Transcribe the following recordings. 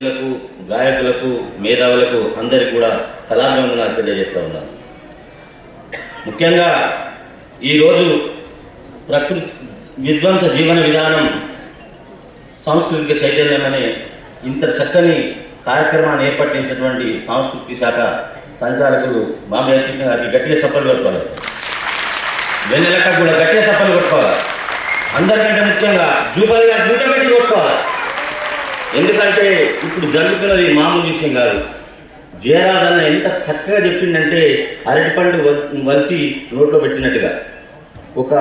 లకు గాయకులకు మేధావులకు అందరి కూడా కళాభివందనాలు తెలియజేస్తూ ఉన్నాను ముఖ్యంగా ఈరోజు ప్రకృతి విధ్వంస జీవన విధానం సాంస్కృతిక చైతన్యం అనే ఇంత చక్కని కార్యక్రమాన్ని ఏర్పాటు చేసినటువంటి సాంస్కృతిక శాఖ సంచాలకులు బాంబే కృష్ణ గారికి గట్టిగా చప్పలు కొట్టుకోవాలి. వెన్నెలక్క కూడా గట్టిగా చప్పలు కొట్టుకోవాలి. అందరికంటే ముఖ్యంగా జూపల్లి గారు ఎందుకంటే ఇప్పుడు జరుగుతున్నది మామూలు విషయం కాదు. జయరాధన్న ఎంత చక్కగా చెప్పిందంటే అరటిపండు వలసి వలిసి నోట్లో పెట్టినట్టుగా. ఒక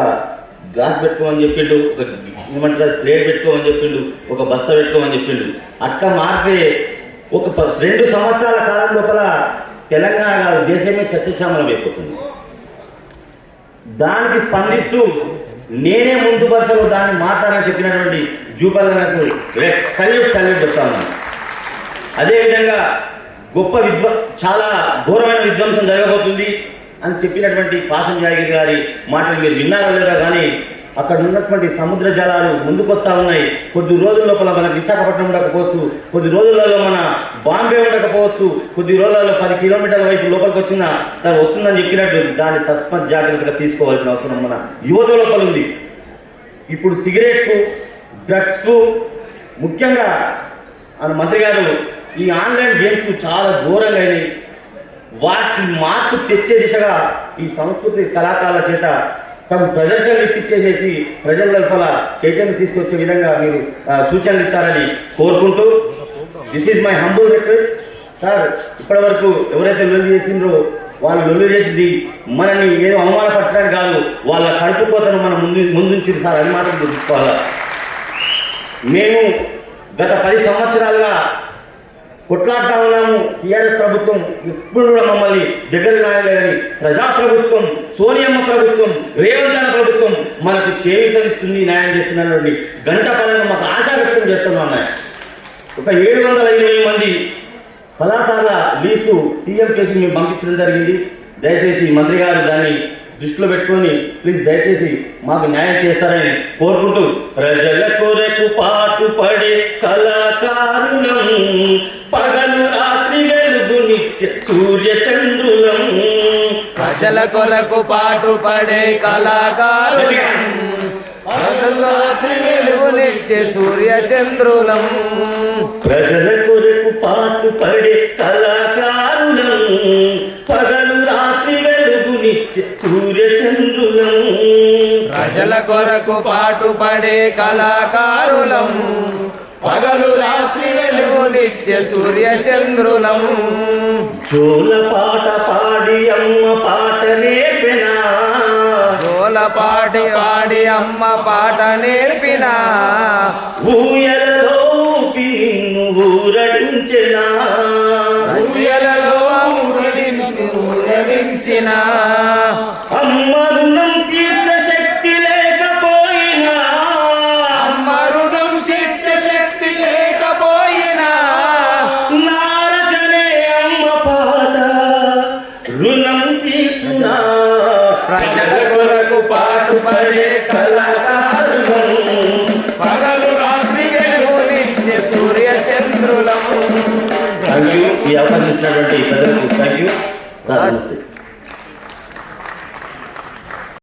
గ్లాస్ పెట్టుకోమని చెప్పిండు ఒక ఏమంటారు ప్లేట్ పెట్టుకోమని చెప్పిండు ఒక బస్తా పెట్టుకోమని చెప్పిండు. అట్లా మారితే ఒక ప- రెండు సంవత్సరాల కాలం లోపల తెలంగాణ కాదు దేశమే సస్యశ్యామలం అయిపోతుంది. దానికి స్పందిస్తూ నేనే ముందు వరుసలో దాన్ని మాట్లాడని చెప్పినటువంటి జూపల్ నాకు సల్యూట్ సల్యూట్ చెప్తాను అదేవిధంగా గొప్ప విద్వ చాలా ఘోరమైన విధ్వంసం జరగబోతుంది అని చెప్పినటువంటి పాసం జాగిరి గారి మాటలు మీరు విన్నారో లేదా కానీ అక్కడ ఉన్నటువంటి సముద్ర జలాలు ముందుకొస్తా ఉన్నాయి. కొద్ది రోజుల లోపల మన విశాఖపట్నం ఉండకపోవచ్చు. కొద్ది రోజులలో మన బాంబే ఉండకపోవచ్చు. కొద్ది రోజులలో పది కిలోమీటర్ల వైపు లోపలికి వచ్చిన తను వస్తుందని చెప్పినట్టు దాన్ని తస్మత్ జాగ్రత్తగా తీసుకోవాల్సిన అవసరం మన యువత లోపల ఉంది. ఇప్పుడు సిగరెట్కు డ్రగ్స్కు ముఖ్యంగా మన మంత్రి గారు ఈ ఆన్లైన్ గేమ్స్ చాలా ఘోరంగా అయినాయి వాటి మార్పు తెచ్చే దిశగా ఈ సంస్కృతి కళాకారుల చేత తమ ప్రదర్శనలు ఇప్పించేసేసి ప్రజల లోపల చైతన్యం తీసుకొచ్చే విధంగా మీరు సూచనలు ఇస్తారని కోరుకుంటూ this is my humble request. Sir ఇప్పటి వరకు ఎవరైతే లొల్లి చేసిండ్రో వాళ్ళు లొల్లి చేసింది మనని ఏదో అవమానపరచడానికి కాదు వాళ్ళ కడుపు కోతను మనం ముందు ముందుంచింది సార్ అని మాత్రం గుర్తుకోవాలి మేము గత పది సంవత్సరాలుగా కొట్లాడుతా ఉన్నాము. టీఆర్ఎస్ ప్రభుత్వం ఇప్పుడు కూడా మమ్మల్ని దగ్గర రాయలేదని ప్రజాప్రభుత్వం సోనియమ్మ ప్రభుత్వం రేవంత్ అన్న ప్రభుత్వం మనకు చేయుతనిస్తుంది న్యాయం చేస్తుందని గంట పరంగా మాకు ఆశ వ్యక్తం చేస్తున్నాం ఒక ఏడు వందల ఇరవై మంది కళాకారుల లీస్టు సీఎం కేసు మేము పంపించడం జరిగింది. దయచేసి మంత్రి గారు దాన్ని దృష్టిలో పెట్టుకొని ప్లీజ్ దయచేసి మాకు న్యాయం చేస్తారని కోరుకుంటూ ప్రజల కొరకు పాటు సూర్య చంద్రులం ప్రజల కొరకు పాటు పడే కళాకారులం. వెలుగునిచ్చే సూర్య చంద్రులం ప్రజల కొరకు పాటు పడే కళాకారులం పగలు రాత్రి వెలుగు నిత్య సూర్య చంద్రులం ప్రజల కొరకు పాటు పడే కళాకారులం పగలు రాత్రి వెలుగునిచ్చే సూర్య చంద్రులం జోల పాట పాడి అమ్మ పాట నేర్పెనా. జోల పాటి పాడి అమ్మ పాట నేర్పిన. ఊయలలో ఊపి నిన్ను ఊరడించెనా. ఊయలలో ఊరడించి ఊరడించిన. పడే కళాకారులం. పగలు రాత్రి వెలుగునిచ్చే సూర్య చంద్రులం థ్యాంక్ యూ ఈ అవకాశం ఇచ్చినటువంటి పెద్దలకు థ్యాంక్ యూ సార్ నమస్తే.